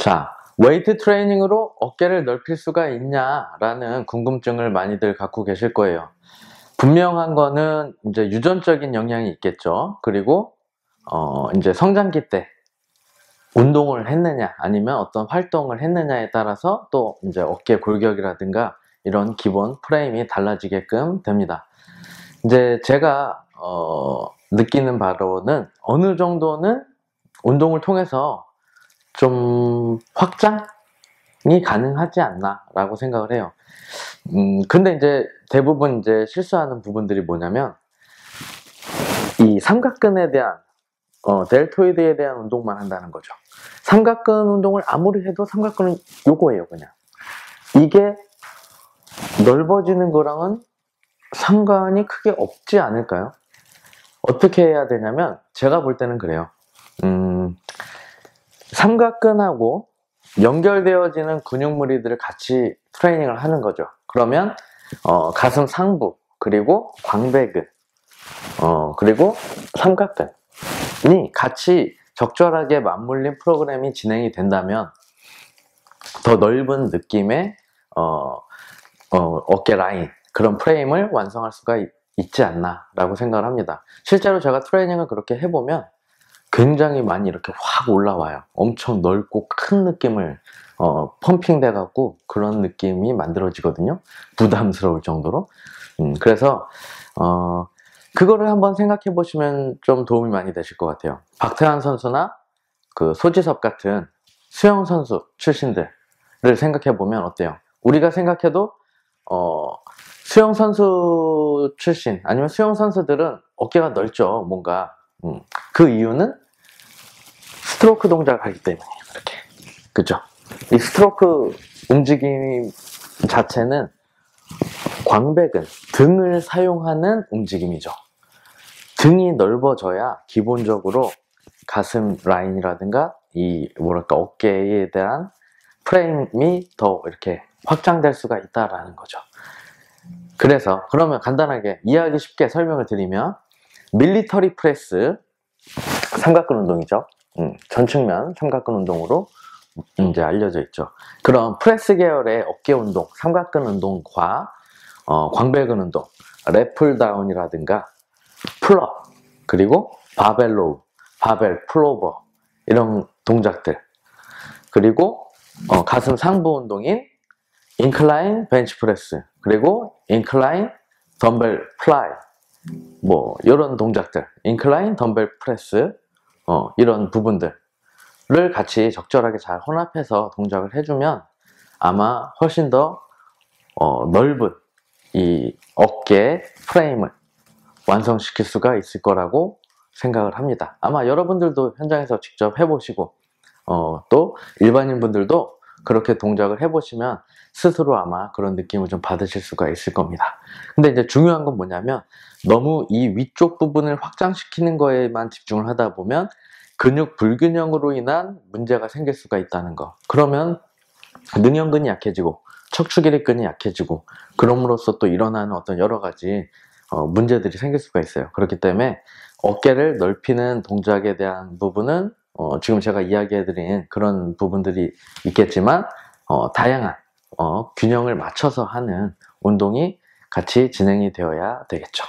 자, 웨이트 트레이닝으로 어깨를 넓힐 수가 있냐라는 궁금증을 많이들 갖고 계실 거예요. 분명한 거는 이제 유전적인 영향이 있겠죠. 그리고 어 이제 성장기 때 운동을 했느냐 아니면 어떤 활동을 했느냐에 따라서 또 이제 어깨 골격이라든가 이런 기본 프레임이 달라지게끔 됩니다. 이제 제가 어 느끼는 바로는 어느 정도는 운동을 통해서 좀 확장이 가능하지 않나라고 생각을 해요. 음, 근데 이제 대부분 이제 실수하는 부분들이 뭐냐면 이 삼각근에 대한 어, 델토이드에 대한 운동만 한다는 거죠. 삼각근 운동을 아무리 해도 삼각근은 요거예요, 그냥. 이게 넓어지는 거랑은 상관이 크게 없지 않을까요? 어떻게 해야 되냐면 제가 볼 때는 그래요. 음, 삼각근하고 연결되어지는 근육무리들을 같이 트레이닝을 하는 거죠. 그러면 어, 가슴 상부 그리고 광배근 어, 그리고 삼각근이 같이 적절하게 맞물린 프로그램이 진행이 된다면 더 넓은 느낌의 어, 어, 어깨 라인 그런 프레임을 완성할 수가 있, 있지 않나 라고 생각을 합니다. 실제로 제가 트레이닝을 그렇게 해보면 굉장히 많이 이렇게 확 올라와요. 엄청 넓고 큰 느낌을 어, 펌핑 돼 갖고 그런 느낌이 만들어지거든요. 부담스러울 정도로. 음, 그래서 어, 그거를 한번 생각해 보시면 좀 도움이 많이 되실 것 같아요. 박태환 선수나 그 소지섭 같은 수영 선수 출신들을 생각해 보면 어때요? 우리가 생각해도 어, 수영 선수 출신 아니면 수영 선수들은 어깨가 넓죠. 뭔가 음, 그 이유는 스트로크 동작을 하기 때문이에요. 이렇게. 그죠? 이 스트로크 움직임 자체는 광배근, 등을 사용하는 움직임이죠. 등이 넓어져야 기본적으로 가슴 라인이라든가 이 뭐랄까 어깨에 대한 프레임이 더 이렇게 확장될 수가 있다라는 거죠. 그래서 그러면 간단하게 이해하기 쉽게 설명을 드리면 밀리터리 프레스 삼각근 운동이죠. 음, 전측면 삼각근 운동으로 이제 알려져 있죠. 그럼 프레스 계열의 어깨 운동, 삼각근 운동과 어, 광배근 운동, 랩풀 다운이라든가 풀업, 그리고 바벨 로우, 바벨 플로버 이런 동작들 그리고 어, 가슴 상부 운동인 인클라인 벤치 프레스 그리고 인클라인 덤벨 플라이 뭐 이런 동작들 인클라인 덤벨 프레스 어, 이런 부분들을 같이 적절하게 잘 혼합해서 동작을 해주면 아마 훨씬 더 어, 넓은 이 어깨 프레임을 완성시킬 수가 있을 거라고 생각을 합니다. 아마 여러분들도 현장에서 직접 해보시고 어, 또 일반인 분들도 그렇게 동작을 해보시면 스스로 아마 그런 느낌을 좀 받으실 수가 있을 겁니다. 근데 이제 중요한 건 뭐냐면 너무 이 위쪽 부분을 확장시키는 거에만 집중을 하다 보면 근육 불균형으로 인한 문제가 생길 수가 있다는 거. 그러면 능형근이 약해지고 척추기립근이 약해지고 그럼으로써 또 일어나는 어떤 여러 가지 어, 문제들이 생길 수가 있어요. 그렇기 때문에 어깨를 넓히는 동작에 대한 부분은 어, 지금 제가 이야기해드린 그런 부분들이 있겠지만 어, 다양한 어, 균형을 맞춰서 하는 운동이 같이 진행이 되어야 되겠죠.